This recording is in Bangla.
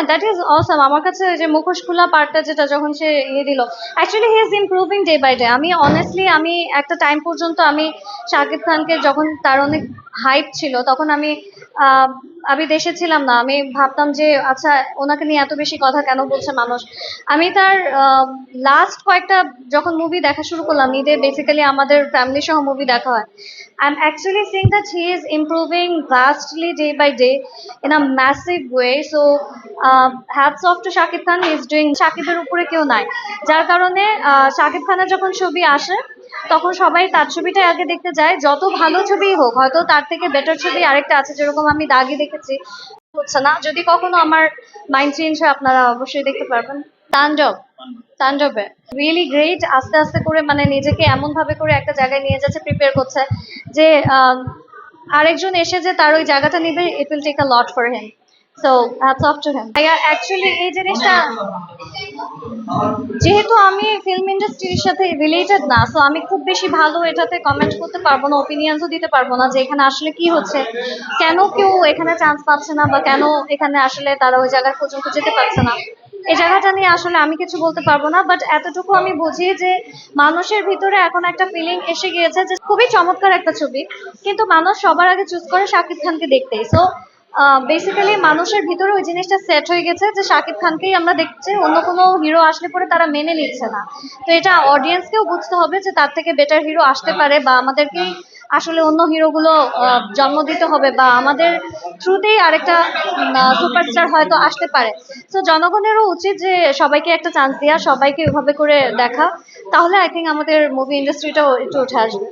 হ্যাঁ দ্যাট ইজ অসম আমার কাছে যে মুখোশ খোলা পার্টটা যেটা যখন সে ইয়ে দিল actually he is improving day by day আমি অনেস্টলি আমি একটা টাইম পর্যন্ত আমি শাকিব খানকে যখন তার অনেক হাইপ ছিল, তখন আমি আমি দেশে ছিলাম না। আমি ভাবতাম যে আচ্ছা ওনাকে নিয়ে এত বেশি কথা কেন বলছে মানুষ? আমি তার লাস্ট কয়েকটা যখন মুভি দেখা শুরু করলাম, ঈদে বেসিক্যালি আমাদের ফ্যামিলি সহ মুভি দেখা হয়। I am actually saying that he is improving vastly day by day in a massive way so hats off to Shakib Khan is doing শাকিবের উপরে কেউ নাই। যার কারণে শাকিব খানের যখন ছবি আসে তখন সবাই তার ছবিটাই আগে দেখতে যায়। যত ভালো ছবি হোক, হয়তো তার থেকে বেটার ছবি আরেকটা আছে যেরকম আমি দাগি দেখেছি। হচ্ছে না? যদি কখনো আমার মাইন্ড চেঞ্জ হয়, আপনারা অবশ্যই দেখতে পারবেন। তাণ্ডব তাণ্ডবে রিয়েলি গ্রেট আস্তে আস্তে করে মানে নিজেকে এমন ভাবে করে একটা জায়গায় নিয়ে যাচ্ছে প্রিপেয়ার করছে যে আরেকজন এসে যে তার ওই জায়গাটা নেবে it will take a lot for him so hats off to him actually এই জিনিসটা যেহেতু আমি ফিল্ম ইন্ডাস্ট্রির সাথে রিলেটেড না সো আমি খুব বেশি ভালো এটাতে কমেন্ট করতে পারব না ওপিনিয়নসও দিতে পারব না যে এখানে আসলে কি হচ্ছে, কেন কেউ এখানে চান্স পাচ্ছে না বা কেন এখানে আসলে তারা ওই জায়গায় পর্যন্ত যেতে পারছে না। এই জায়গাটা নিয়ে আসলে আমি কিছু বলতে পারব না বাট এতটুকু আমি বুঝি যে মানুষের ভিতরে এখন একটা ফিলিং এসে গিয়েছে যে খুবই চমৎকার একটা ছবি, কিন্তু মানুষ সবার আগে চুজ করে শাকিব খানকে দেখতেই। সো বেসিক্যালি মানুষের ভিতরে ওই জিনিসটা সেট হয়ে গেছে যে শাকিব খানকেই আমরা দেখছি, অন্য কোনো হিরো আসলে পরে তারা মেনে নিচ্ছে না। তো এটা অডিয়েন্সকেও বুঝতে হবে যে তার থেকে বেটার হিরো আসতে পারে বা আমাদেরকেই আসলে অন্য হিরোগুলো জন্ম দিতে হবে বা আমাদের থ্রুতেই আরেকটা সুপারস্টার হয়তো আসতে পারে। তো জনগণেরও উচিত যে সবাইকে একটা চান্স দেওয়া সবাইকে ওইভাবে করে দেখা। তাহলে আই থিঙ্ক আমাদের মুভি ইন্ডাস্ট্রিটাও একটু উঠে আসবে।